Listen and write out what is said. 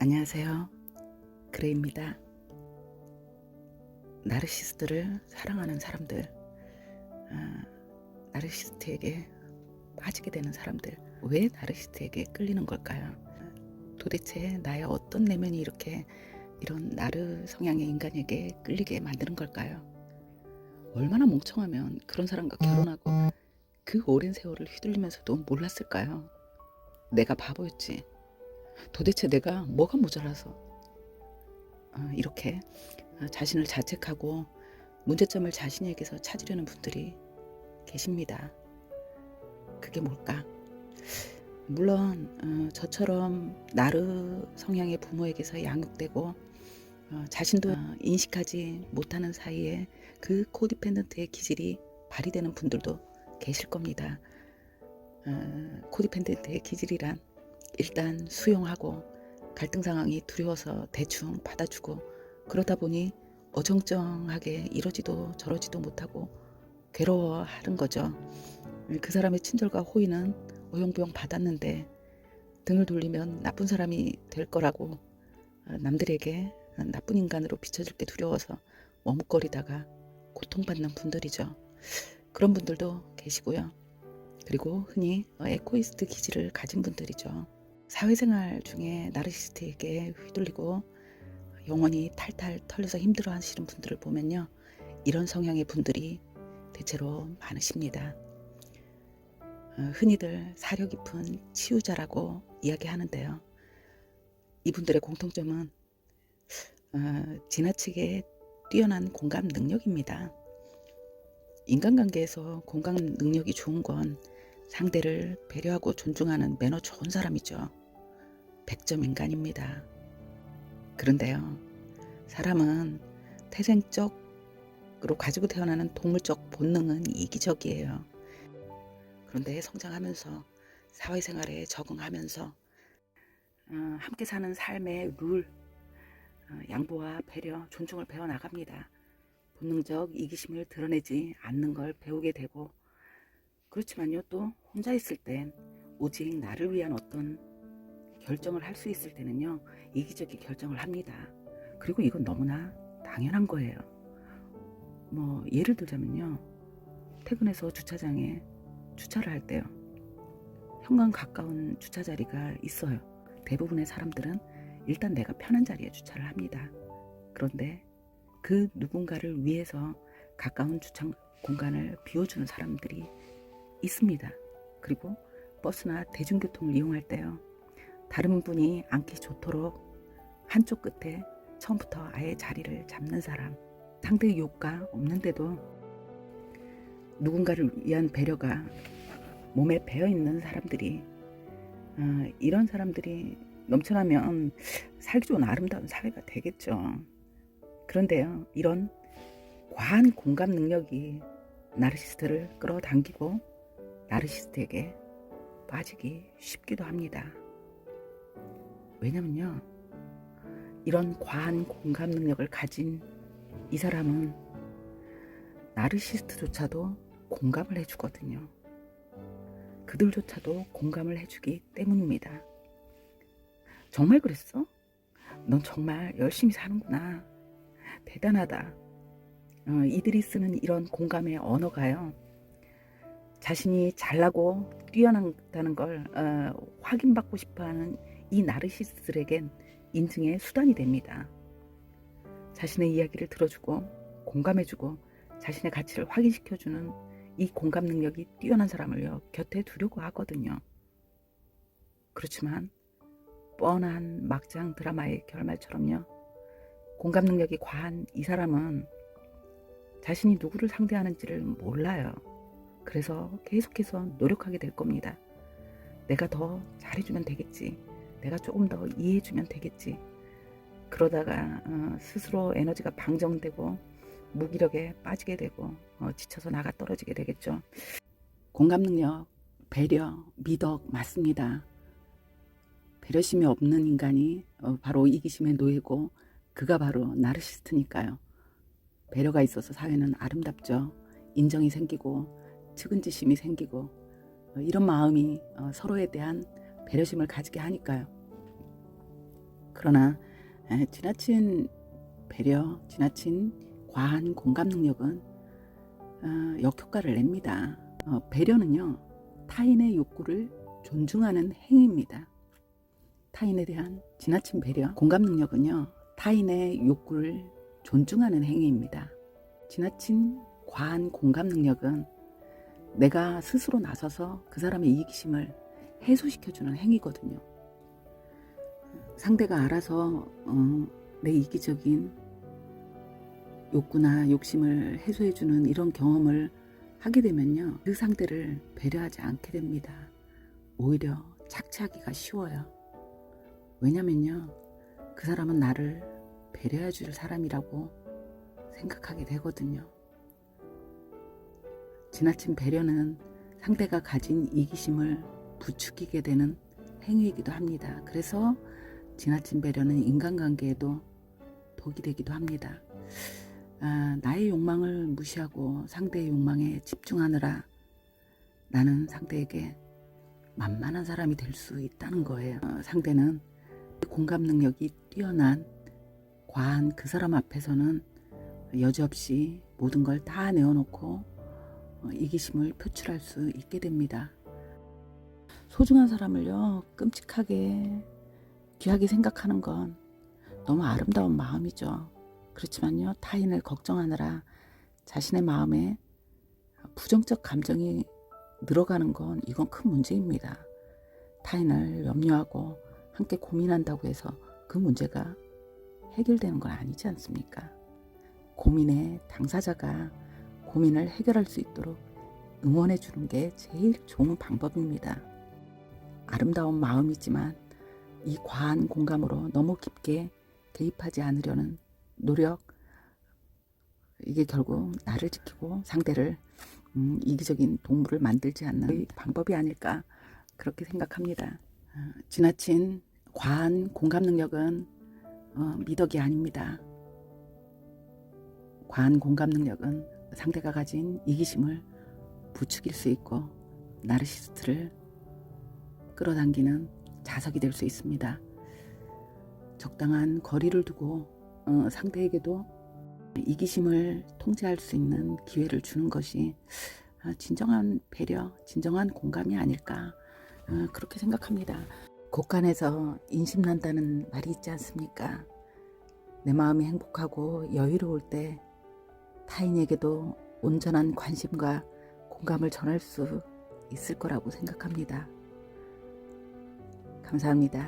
안녕하세요. 그레입니다. 나르시스트를 사랑하는 사람들, 아, 나르시스트에게 빠지게 되는 사람들, 왜 나르시스트에게 끌리는 걸까요? 도대체 나의 어떤 내면이 이렇게 이런 나르 성향의 인간에게 끌리게 만드는 걸까요? 얼마나 멍청하면 그런 사람과 결혼하고 그 오랜 세월을 휘둘리면서도 몰랐을까요? 내가 바보였지. 도대체 내가 뭐가 모자라서 어, 이렇게 어, 자신을 자책하고 문제점을 자신에게서 찾으려는 분들이 계십니다. 그게 뭘까? 물론 어, 저처럼 나르 성향의 부모에게서 양육되고 어, 자신도 어, 인식하지 못하는 사이에 그 코디펜던트의 기질이 발휘되는 분들도 계실 겁니다. 어, 코디펜던트의 기질이란 일단 수용하고 갈등 상황이 두려워서 대충 받아주고 그러다 보니 어정쩡하게 이러지도 저러지도 못하고 괴로워하는 거죠. 그 사람의 친절과 호의는 어용부용 받았는데 등을 돌리면 나쁜 사람이 될 거라고 남들에게 나쁜 인간으로 비춰질 게 두려워서 머뭇거리다가 고통받는 분들이죠. 그런 분들도 계시고요. 그리고 흔히 에코이스트 기질을 가진 분들이죠. 사회생활 중에 나르시스트에게 휘둘리고 영원히 탈탈 털려서 힘들어 하시는 분들을 보면요. 이런 성향의 분들이 대체로 많으십니다. 어, 흔히들 사려 깊은 치유자라고 이야기하는데요. 이분들의 공통점은 어, 지나치게 뛰어난 공감 능력입니다. 인간관계에서 공감 능력이 좋은 건 상대를 배려하고 존중하는 매너 좋은 사람이죠. 100점 인간입니다. 그런데요, 사람은 태생적으로 가지고 태어나는 동물적 본능은 이기적이에요. 그런데 성장하면서 사회생활에 적응하면서 어, 함께 사는 삶의 룰, 어, 양보와 배려, 존중을 배워 나갑니다. 본능적 이기심을 드러내지 않는 걸 배우게 되고 그렇지만요 또 혼자 있을 땐 오직 나를 위한 어떤 결정을 할 수 있을 때는요 이기적인 결정을 합니다. 그리고 이건 너무나 당연한 거예요. 뭐 예를 들자면요 퇴근해서 주차장에 주차를 할 때요 현관 가까운 주차 자리가 있어요. 대부분의 사람들은 일단 내가 편한 자리에 주차를 합니다. 그런데 그 누군가를 위해서 가까운 주차 공간을 비워주는 사람들이 있습니다. 그리고 버스나 대중교통을 이용할 때요. 다른 분이 앉기 좋도록 한쪽 끝에 처음부터 아예 자리를 잡는 사람. 상대의 욕가 없는데도 누군가를 위한 배려가 몸에 배어 있는 사람들이 어, 이런 사람들이 넘쳐나면 살기 좋은 아름다운 사회가 되겠죠. 그런데요, 이런 과한 공감 능력이 나르시스트를 끌어당기고 나르시스트에게 빠지기 쉽기도 합니다. 왜냐면요, 이런 과한 공감 능력을 가진 이 사람은 나르시스트조차도 공감을 해주거든요. 그들조차도 공감을 해주기 때문입니다. 정말 그랬어? 넌 정말 열심히 사는구나. 대단하다. 어, 이들이 쓰는 이런 공감의 언어가요. 자신이 잘나고 뛰어난다는 걸 어, 확인받고 싶어하는 이 나르시스트에겐 인증의 수단이 됩니다. 자신의 이야기를 들어주고 공감해주고 자신의 가치를 확인시켜주는 이 공감 능력이 뛰어난 사람을요 곁에 두려고 하거든요. 그렇지만 뻔한 막장 드라마의 결말처럼요 공감 능력이 과한 이 사람은 자신이 누구를 상대하는지를 몰라요. 그래서 계속해서 노력하게 될 겁니다. 내가 더 잘해주면 되겠지. 내가 조금 더 이해해주면 되겠지. 그러다가 어, 스스로 에너지가 방정되고 무기력에 빠지게 되고 어, 지쳐서 나가 떨어지게 되겠죠. 공감 능력, 배려, 미덕 맞습니다. 배려심이 없는 인간이 어, 바로 이기심의 노예고 그가 바로 나르시스트니까요. 배려가 있어서 사회는 아름답죠. 인정이 생기고 측은지심이 생기고 어, 이런 마음이 어, 서로에 대한 배려심을 가지게 하니까요. 그러나 에, 지나친 배려, 지나친 과한 공감 능력은 어, 역효과를 냅니다. 어, 배려는요, 타인의 욕구를 존중하는 행위입니다. 타인에 대한 지나친 배려, 공감 능력은요, 타인의 욕구를 존중하는 행위입니다. 지나친 과한 공감 능력은 내가 스스로 나서서 그 사람의 이기심을 해소시켜주는 행위거든요. 상대가 알아서 어, 내 이기적인 욕구나 욕심을 해소해주는 이런 경험을 하게 되면요. 그 상대를 배려하지 않게 됩니다. 오히려 착취하기가 쉬워요. 왜냐면요. 그 사람은 나를 배려해 줄 사람이라고 생각하게 되거든요. 지나친 배려는 상대가 가진 이기심을 부추기게 되는 행위이기도 합니다. 그래서 지나친 배려는 인간관계에도 독이 되기도 합니다. 아, 나의 욕망을 무시하고 상대의 욕망에 집중하느라 나는 상대에게 만만한 사람이 될 수 있다는 거예요. 어, 상대는 공감 능력이 뛰어난 과한 그 사람 앞에서는 여지없이 모든 걸 다 내어놓고 어, 이기심을 표출할 수 있게 됩니다. 소중한 사람을요, 끔찍하게, 귀하게 생각하는 건 너무 아름다운 마음이죠. 그렇지만요, 타인을 걱정하느라 자신의 마음에 부정적 감정이 늘어가는 건 이건 큰 문제입니다. 타인을 염려하고 함께 고민한다고 해서 그 문제가 해결되는 건 아니지 않습니까? 고민의 당사자가 고민을 해결할 수 있도록 응원해 주는 게 제일 좋은 방법입니다. 아름다운 마음이지만 이 과한 공감으로 너무 깊게 개입하지 않으려는 노력 이게 결국 나를 지키고 상대를 음, 이기적인 동물을 만들지 않는 방법이 아닐까 그렇게 생각합니다. 어, 지나친 과한 공감 능력은 어, 미덕이 아닙니다. 과한 공감 능력은 상대가 가진 이기심을 부추길 수 있고 나르시스트를 끌어당기는 자석이 될 수 있습니다. 적당한 거리를 두고 어, 상대에게도 이기심을 통제할 수 있는 기회를 주는 것이 아, 진정한 배려, 진정한 공감이 아닐까 어, 그렇게 생각합니다. 곳간에서 인심난다는 말이 있지 않습니까? 내 마음이 행복하고 여유로울 때 타인에게도 온전한 관심과 공감을 전할 수 있을 거라고 생각합니다. 감사합니다.